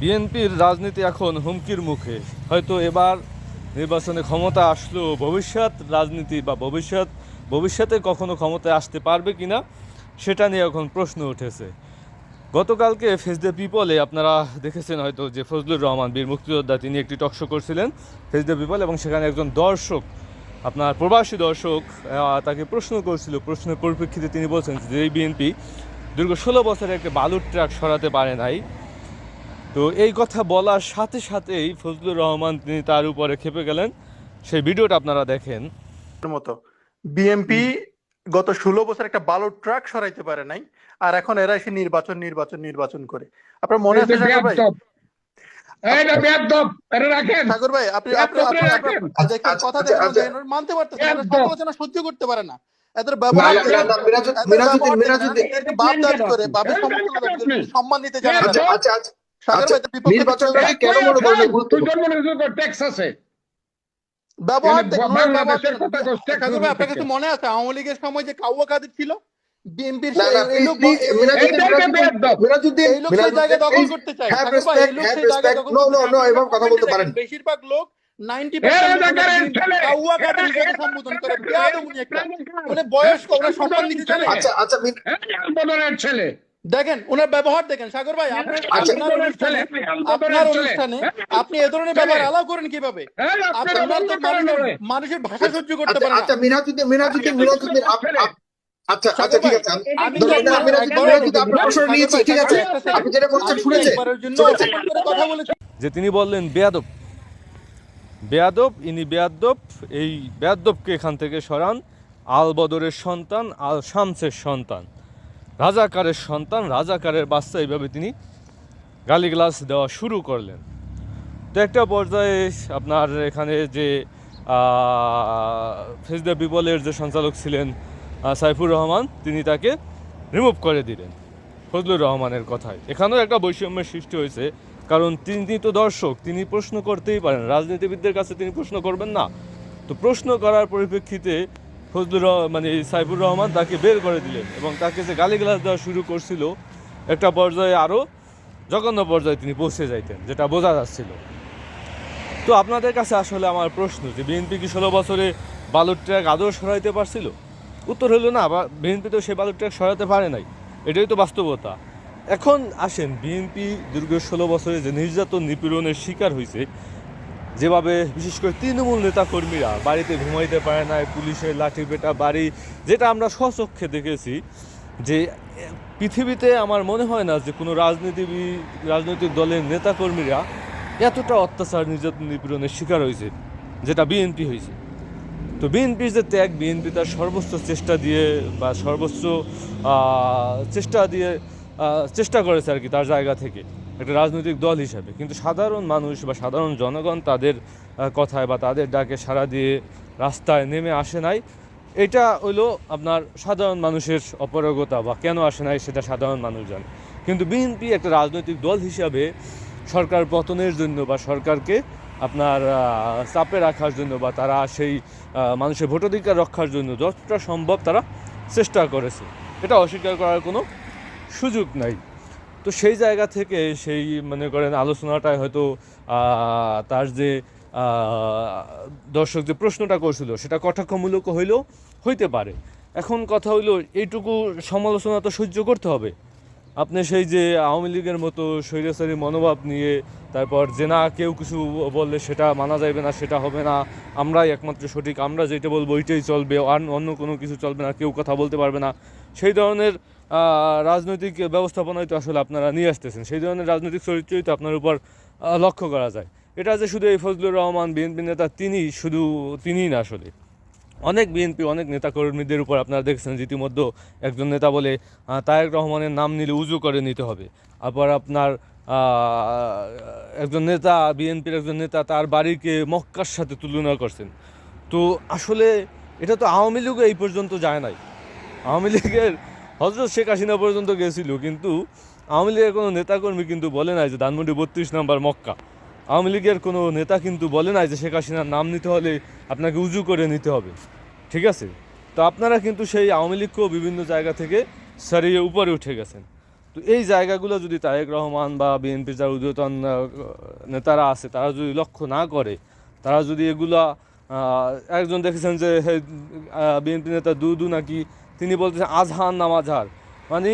বিএনপির রাজনীতি এখন হুমকির মুখে। হয়তো এবার নির্বাচনে ক্ষমতা আসলেও ভবিষ্যৎ রাজনীতি বা ভবিষ্যৎ, ভবিষ্যতে কখনো ক্ষমতায় আসতে পারবে কি না সেটা নিয়ে এখন প্রশ্ন উঠেছে। গতকালকে ফেস দ্য পিপলে আপনারা দেখেছেন হয়তো যে ফজলুর রহমান, বীর মুক্তিযোদ্ধা, তিনি একটি টকশো করছিলেন ফেস দ্য পিপল এবং সেখানে একজন দর্শক, আপনার প্রবাসী দর্শক তাকে প্রশ্ন করছিল। প্রশ্নের পরিপ্রেক্ষিতে তিনি বলছেন যে বিএনপি দীর্ঘ ষোলো বছরে একটা বালুর ট্রাক সরাতে পারে নাই। তো এই কথা বলার সাথে সাথেই ফজলুর রহমান তিনি তার উপরে খেপে গেলেন। সেই ভিডিওটা আপনারা দেখেন। মতো। বিএমপি গত ষোলো বছর একটা বালুর ট্রাক সরাইতে পারে নাই আর এখন এরা এসে নির্বাচন নির্বাচন নির্বাচন করে। আপনার মনে আছে ভাই? সাগর ভাই আপনি কথা দেখেন। মানতে পারতেছে না সমালোচনা সহ্য করতে পারে না। এদের ব্যবহার বাপ দাবি করে বাপের সম্মান দিতে জানে মনে আছে। মনে আছে আওয়ামী লীগের সময় যে কাউয়া কাদের ছিল? বেশিরভাগ লোক 90% এই লোক ছেলে, দেখেন ওনার ব্যবহার দেখেন সাগর ভাই আপনার আচ্ছা। আপনার অনুষ্ঠানে আপনার অনুষ্ঠানে। আপনি এ ধরনের ব্যবহার আলাও করেন কীভাবে? মানুষের- ভাষা সহ্য করতে আচ্ছা পারে না। আচ্ছা আচ্ছা আচ্ছা ঠিক আছে আমি- ভাই, ঠিক আছে? আপনি যেটা বলছেন শুনেছি কথা বলেছি। যে তিনি বললেন বেয়াদব। বেয়াদব ইনি বেয়াদব এই বেয়াদবকে এখান থেকে সরান। আল বদরের সন্তান আল শামসের সন্তান। রাজাকারের সন্তান, রাজাকারের বাচ্চা, এইভাবে তিনি গালিগ্লাস দেওয়া শুরু করলেন। তো একটা পর্যায়ে আপনার এখানে যে ফেস বিপলের যে সঞ্চালক ছিলেন সাইফুর রহমান, তিনি তাকে রিমুভ করে দিলেন, ফজলুর রহমানের কথায়। এখানেও একটা বৈষম্যের সৃষ্টি হয়েছে, কারণ তিনি তো দর্শক, তিনি প্রশ্ন করতেই পারেন, রাজনীতিবিদদের কাছে তিনি প্রশ্ন করবেন না। তো প্রশ্ন করার পরিপ্রেক্ষিতে ফজলুর মানে সাইফুর রহমান তাকে বের করে দিলেন এবং তাকে যে গালিগালাজ দেওয়া শুরু করছিল, একটা পর্যায়ে আরও জঘন্য পর্যায়ে তিনি পৌঁছে যাইতেন, যেটা বোঝা যাচ্ছিল। তো আপনাদের কাছে আসলে আমার প্রশ্ন যে, বিএনপি কি ষোলো বছরে বালুর ট্র্যাক আদৌ সরাইতে পারছিল? উত্তর হলো না, বা বিএনপি তো সে বালুর ট্র্যাক সরাতে পারে নাই। এটাই তো বাস্তবতা। এখন আসেন, বিএনপি দীর্ঘ ষোলো বছরে যে নির্যাতন নিপীড়নের শিকার হয়েছে যেভাবে বিশেষ করে তৃণমূল নেতাকর্মীরা বাড়িতে ঘুমাইতে পারে না পুলিশের লাঠি পেটা বাড়ি, যেটা আমরা স্বচক্ষে দেখেছি, যে পৃথিবীতে আমার মনে হয় না যে কোনো রাজনীতিবিদ রাজনৈতিক দলের নেতাকর্মীরা এতটা অত্যাচার নির্যাতন নিপীড়নের শিকার হয়েছে, যেটা বিএনপি হয়েছে। তো বিএনপির যে ত্যাগ, বিএনপি তার সর্বোচ্চ চেষ্টা দিয়ে বা সর্বোচ্চ চেষ্টা দিয়ে চেষ্টা করেছে আর কি তার জায়গা থেকে। একটা রাজনৈতিক দল হিসাবে। কিন্তু সাধারণ মানুষ বা সাধারণ জনগণ তাদের কথায় বা তাদের ডাকে সাড়া দিয়ে রাস্তায় নেমে আসে নাই। এটা হলো আপনার সাধারণ মানুষের অপারগতা বা কেন আসে নাই সেটা সাধারণ মানুষ জানে। কিন্তু বিএনপি একটা রাজনৈতিক দল হিসাবে সরকার পতনের জন্য বা সরকারকে আপনার চাপে রাখার জন্য বা তারা সেই মানুষের ভোটাধিকার রক্ষার জন্য যতটা সম্ভব তারা চেষ্টা করেছে। এটা অস্বীকার করার কোনো সুযোগ নাই। তো সেই জায়গা থেকে সেই মনে করেন আলোচনাটায় হয়তো তার যে দর্শক যে প্রশ্নটা করছিল সেটা কটাক্ষমূলক হইলেও হইতে পারে। এখন কথা হইল এইটুকু সমালোচনা তো সহ্য করতে হবে। আপনি সেই যে আওয়ামী লীগের মতো স্বৈরাচারী মনোভাব নিয়ে তারপর যে না কেউ কিছু বললে সেটা মানা যাবে না, সেটা হবে না, আমরাই একমাত্র সঠিক, আমরা যেটা বলব ওইটাই চলবে, আর অন্য কোনো কিছু চলবে না, কেউ কথা বলতে পারবে না। সেই ধরনের রাজনৈতিক ব্যবস্থাপনায় তো আসলে আপনারা নিয়ে আসতেছেন। সেই ধরনের রাজনৈতিক চরিত্রই তো আপনার উপর লক্ষ্য করা যায়। এটা যে শুধু এই ফজলুর রহমান বিএনপি নেতা তিনি, শুধু তিনিই না আসলে। অনেক বিএনপি, অনেক নেতাকর্মীদের উপর আপনারা দেখছেন ইতিমধ্যে একজন নেতা বলে তারেক রহমানের নাম নিলে উজু করে নিতে হবে। আবার আপনার একজন নেতা, বিএনপির একজন নেতা তার বাড়িকে মক্কার সাথে তুলনা করছেন। তো আসলে এটা তো আওয়ামী লীগও এই পর্যন্ত যায় নাই। আওয়ামী লীগের হজরত শেখ হাসিনা পর্যন্ত গেছিল, কিন্তু আওয়ামী লীগের কোনো নেতাকর্মী কিন্তু বলে নাই যে ধানমন্ডি বত্রিশ নাম্বার মক্কা। আওয়ামী লীগের কোনো নেতা কিন্তু বলে নাই যে শেখ হাসিনার নাম নিতে হলে আপনাকে উজু করে নিতে হবে। ঠিক আছে? তো আপনারা কিন্তু সেই আওয়ামী লীগকেও বিভিন্ন জায়গা থেকে সারিয়ে উপরে উঠে গেছেন। তো এই জায়গাগুলো যদি তারেক রহমান বা বিএনপির যারা উদ্যতন নেতারা আছে, তারা যদি লক্ষ্য না করে, তারা যদি এগুলা একজন দেখেছেন যে বিএনপি নেতা দু দু নাকি তিনি বলতেছেন আজহান নাম আজহার মানে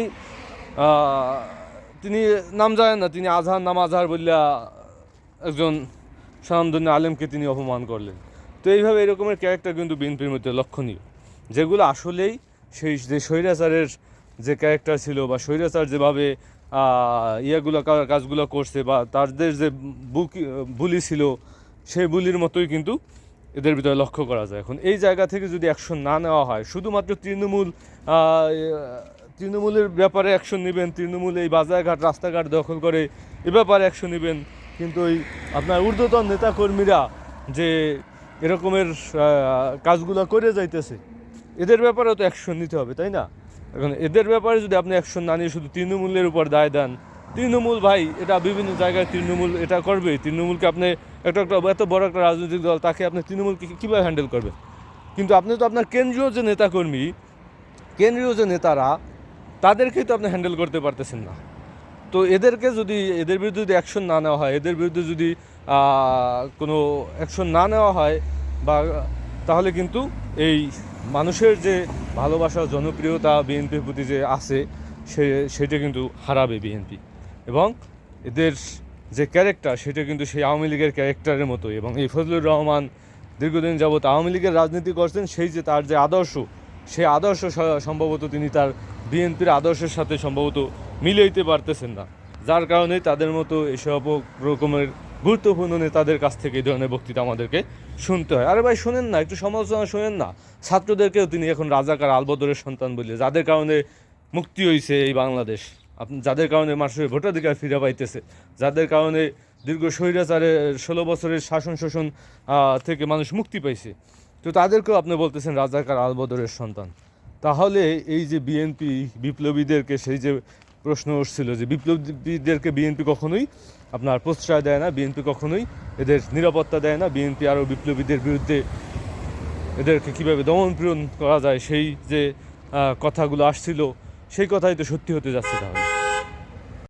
তিনি নাম জানেন না, তিনি আজহার নাম আজহার বললা একজন স্বনামধন্য আলেমকে তিনি অপমান করলেন। তো এইভাবে এরকমের ক্যারেক্টার কিন্তু বিএনপির মধ্যে লক্ষণীয়। যেগুলো আসলেই সেই, যে স্বৈরাচারের যে ক্যারেক্টার ছিল বা স্বৈরাচার যেভাবে ইয়েগুলো কাজগুলো করছে বা তাদের যে বুকি, বুলি ছিল, সেই বুলির মতোই কিন্তু এদের ভিতরে লক্ষ্য করা যায়। এখন এই জায়গা থেকে যদি অ্যাকশন না নেওয়া হয়, শুধুমাত্র তৃণমূল তৃণমূলের ব্যাপারে অ্যাকশন নেবেন, তৃণমূল এই বাজারঘাট, রাস্তাঘাট দখল করে এ ব্যাপারে অ্যাকশন নেবেন। কিন্তু ওই আপনার ঊর্ধ্বতন নেতাকর্মীরা যে এরকমের কাজগুলো করে যাইতেছে, এদের ব্যাপারেও তো অ্যাকশন নিতে হবে, তাই না? এখন এদের ব্যাপারে যদি আপনি অ্যাকশন না নিয়ে শুধু তৃণমূলের উপর দায় দেন তৃণমূল ভাই, এটা বিভিন্ন জায়গায় তৃণমূল এটা করবে। তৃণমূলকে আপনি একটা একটা এত বড় একটা রাজনৈতিক দল, তাকে আপনি তৃণমূলকে কীভাবে হ্যান্ডেল করবেন? কিন্তু আপনি তো আপনার কেন্দ্রীয় যে নেতাকর্মী, কেন্দ্রীয় যে নেতারা, তাদেরকেই তো আপনি হ্যান্ডেল করতে পারতেছেন না। তো এদেরকে যদি এদের বিরুদ্ধে যদি অ্যাকশন না নেওয়া হয়, এদের বিরুদ্ধে যদি কোনো অ্যাকশন না নেওয়া হয়, বা তাহলে কিন্তু এই মানুষের যে ভালোবাসা, জনপ্রিয়তা, বিএনপির প্রতি যে আছে, সে সেটা কিন্তু হারাবে বিএনপি। এবং এদের যে ক্যারেক্টার সেটা কিন্তু সেই আওয়ামী লীগের ক্যারেক্টারের মতোই এবং এই ফজলুর রহমান দীর্ঘদিন যাবৎ আওয়ামী লীগের রাজনীতি করছেন, সেই যে তার যে আদর্শ, সেই আদর্শ সম্ভবত তিনি তার বিএনপির আদর্শের সাথে সম্ভবত মিলাইতে পারতেছেন না। যার কারণে তাদের মতো এসব রকমের গুরুত্বপূর্ণ নেতাদের কাছ থেকে এই ধরনের বক্তৃতা আমাদেরকে শুনতে হয়। আরে ভাই, শোনেন না, একটু সমালোচনা শোনেন না। ছাত্রদেরকেও তিনি এখন রাজাকার আলবদরের সন্তান বলে, যাদের কারণে মুক্তি হয়েছে এই বাংলাদেশ। যাদের কারণে মানুষের ভোটাধিকার ফিরে পাইতেছে, যাদের কারণে দীর্ঘ স্বৈরাচারের ষোলো বছরের শাসন শোষণ থেকে মানুষ মুক্তি পাইছে, তো তাদেরকেও আপনি বলতেছেন রাজাকার আলবদরের সন্তান। তাহলে এই যে বিএনপি বিপ্লবীদেরকে সেই যে প্রশ্ন উঠছিল যে বিপ্লবীদেরকে বিএনপি কখনোই আপনার প্রশ্রয় দেয় না, বিএনপি কখনোই এদের নিরাপত্তা দেয় না, বিএনপি আরও বিপ্লবীদের বিরুদ্ধে এদেরকে কীভাবে দমন পীড়ন করা যায়, সেই যে কথাগুলো আসছিল, সেই কথাই তো সত্যি হতে যাচ্ছে তাহলে।